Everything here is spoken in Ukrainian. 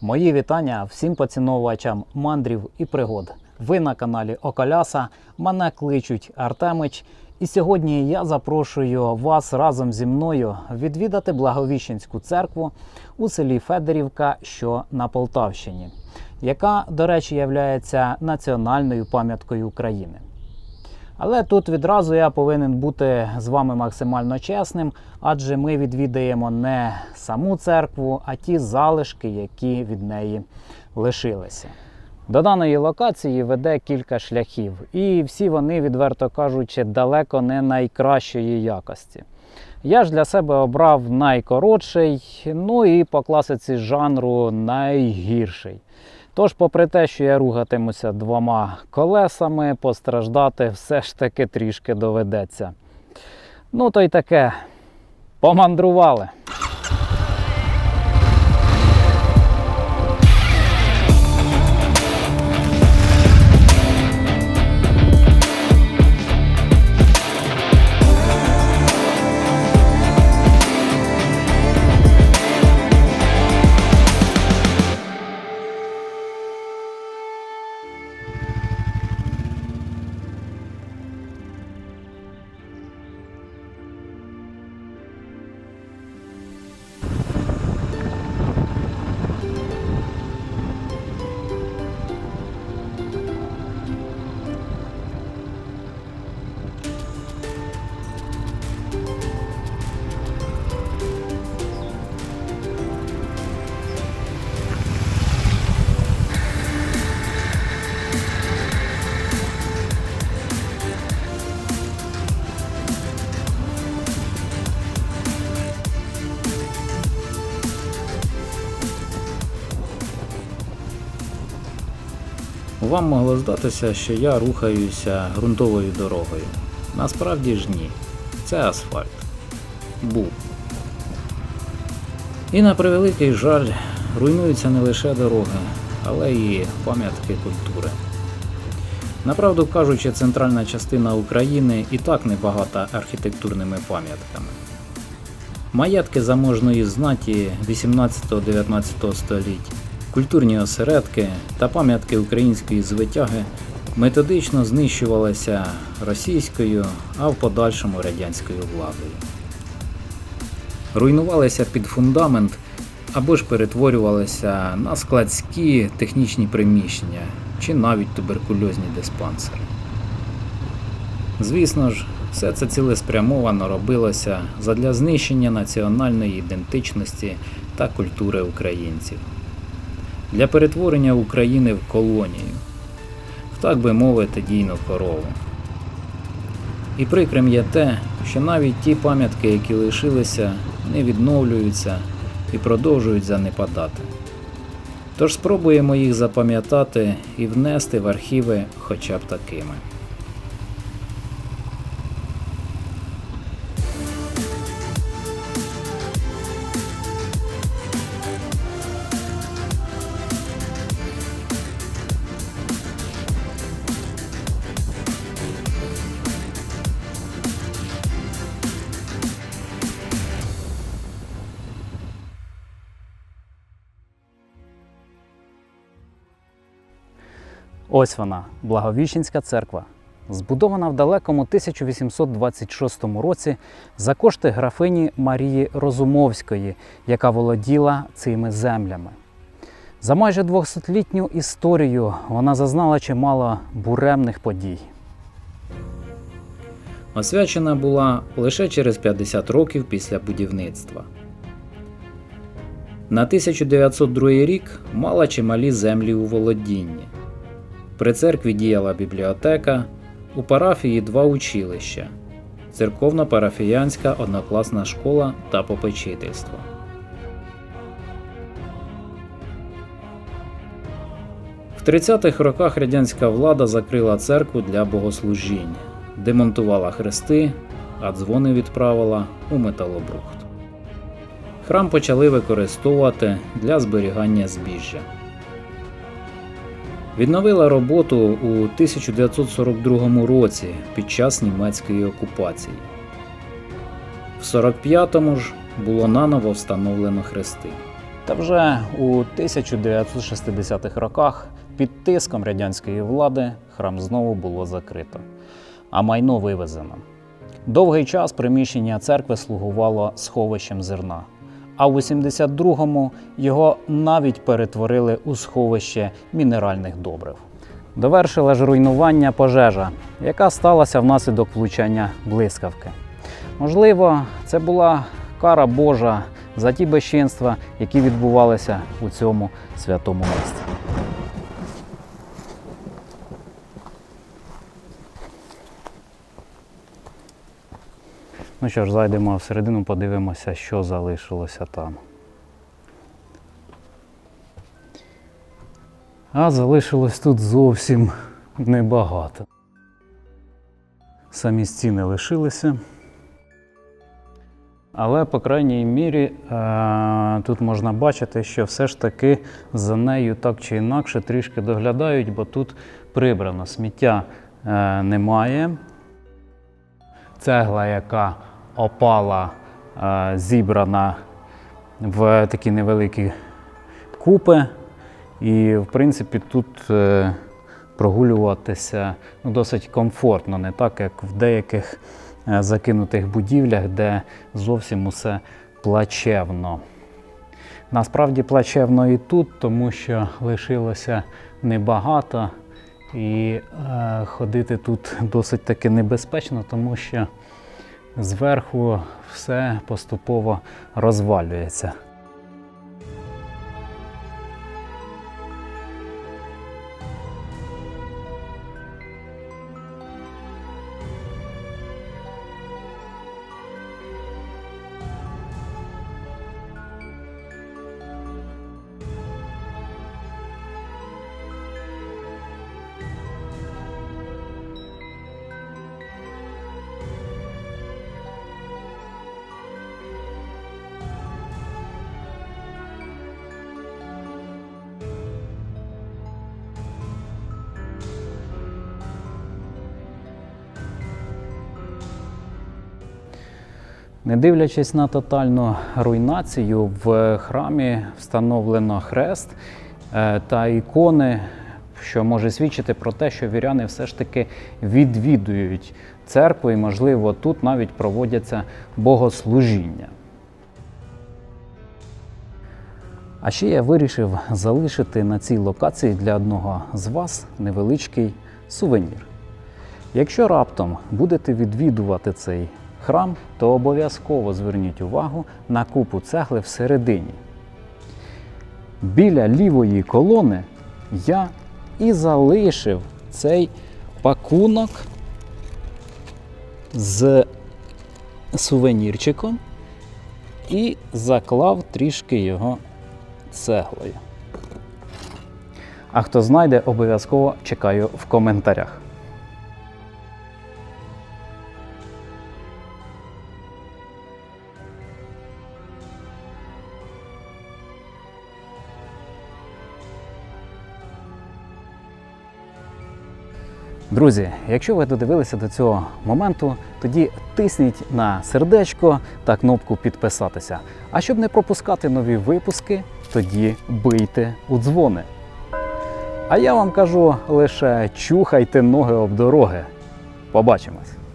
Мої вітання всім поціновувачам мандрів і пригод. Ви на каналі Околяса. Мене кличуть Артемич. І сьогодні я запрошую вас разом зі мною відвідати Благовіщенську церкву у селі Федорівка, що на Полтавщині, яка, до речі, є національною пам'яткою України. Але тут відразу я повинен бути з вами максимально чесним, адже ми відвідаємо не саму церкву, а ті залишки, які від неї лишилися. До даної локації веде кілька шляхів, і всі вони, відверто кажучи, далеко не найкращої якості. Я ж для себе обрав найкоротший, ну і по класиці жанру найгірший. Тож, попри те, що я ругатимуся двома колесами, постраждати все ж таки трішки доведеться. Ну, то й таке. Помандрували. Вам могло здатися, що я рухаюся ґрунтовою дорогою. Насправді ж ні. Це асфальт. Був. І на превеликий жаль, руйнуються не лише дороги, але й пам'ятки культури. Направду кажучи, центральна частина України і так небагата архітектурними пам'ятками. Маєтки заможної знаті 18-19 століть, культурні осередки та пам'ятки української звитяги методично знищувалися російською, а в подальшому радянською владою. Руйнувалися під фундамент або ж перетворювалися на складські технічні приміщення чи навіть туберкульозні диспансери. Звісно ж, все це цілеспрямовано робилося задля знищення національної ідентичності та культури українців, для перетворення України в колонію, в так би мовити, дійну корову. І прикрим є те, що навіть ті пам'ятки, які лишилися, не відновлюються і продовжують занепадати. Тож спробуємо їх запам'ятати і внести в архіви хоча б такими. Ось вона, Благовіщенська церква, збудована в далекому 1826 році за кошти графині Марії Розумовської, яка володіла цими землями. За майже 200-літню історію вона зазнала чимало буремних подій. Освячена була лише через 50 років після будівництва. На 1902 рік мала чималі землі у володінні. При церкві діяла бібліотека, у парафії два училища церковно-парафіянська однокласна школа та попечительство. В 30-х роках радянська влада закрила церкву для богослужінь, демонтувала хрести, а дзвони відправила у металобрухт. Храм почали використовувати для зберігання збіжжя. Відновила роботу у 1942 році під час німецької окупації. В 45-му ж було наново встановлено хрести. Та вже у 1960-х роках під тиском радянської влади храм знову було закрито, а майно вивезено. Довгий час приміщення церкви слугувало сховищем зерна, а у 82-му його навіть перетворили у сховище мінеральних добрив. Довершила ж руйнування пожежа, яка сталася внаслідок влучання блискавки. Можливо, це була кара Божа за ті безчинства, які відбувалися у цьому святому місці. Ну що ж, зайдемо всередину, подивимося, що залишилося там. А залишилось тут зовсім небагато. Самі стіни лишилися. Але, по крайній мірі, е, тут можна бачити, що все ж таки за нею так чи інакше трішки доглядають, бо тут прибрано. Сміття е, немає. Цегла, яка опала, е, зібрана в такі невеликі купи. І, в принципі, тут е, прогулюватися ну, досить комфортно, не так, як в деяких е, закинутих будівлях, де зовсім усе плачевно. Насправді плачевно і тут, тому що лишилося небагато, і е, ходити тут досить таки небезпечно, тому що зверху все поступово розвалюється. Не дивлячись на тотальну руйнацію, в храмі встановлено хрест е, та ікони, що може свідчити про те, що віряни все ж таки відвідують церкву, і, можливо, тут навіть проводяться богослужіння. А ще я вирішив залишити на цій локації для одного з вас невеличкий сувенір. Якщо раптом будете відвідувати цей храм, то обов'язково зверніть увагу на купу цегли всередині. Біля лівої колони я і залишив цей пакунок з сувенірчиком і заклав трішки його цеглою. А хто знайде, обов'язково чекаю в коментарях. Друзі, якщо ви додивилися до цього моменту, тоді тисніть на сердечко та кнопку підписатися. А щоб не пропускати нові випуски, тоді бийте у дзвони. А я вам кажу лише чухайте ноги об дороги. Побачимось!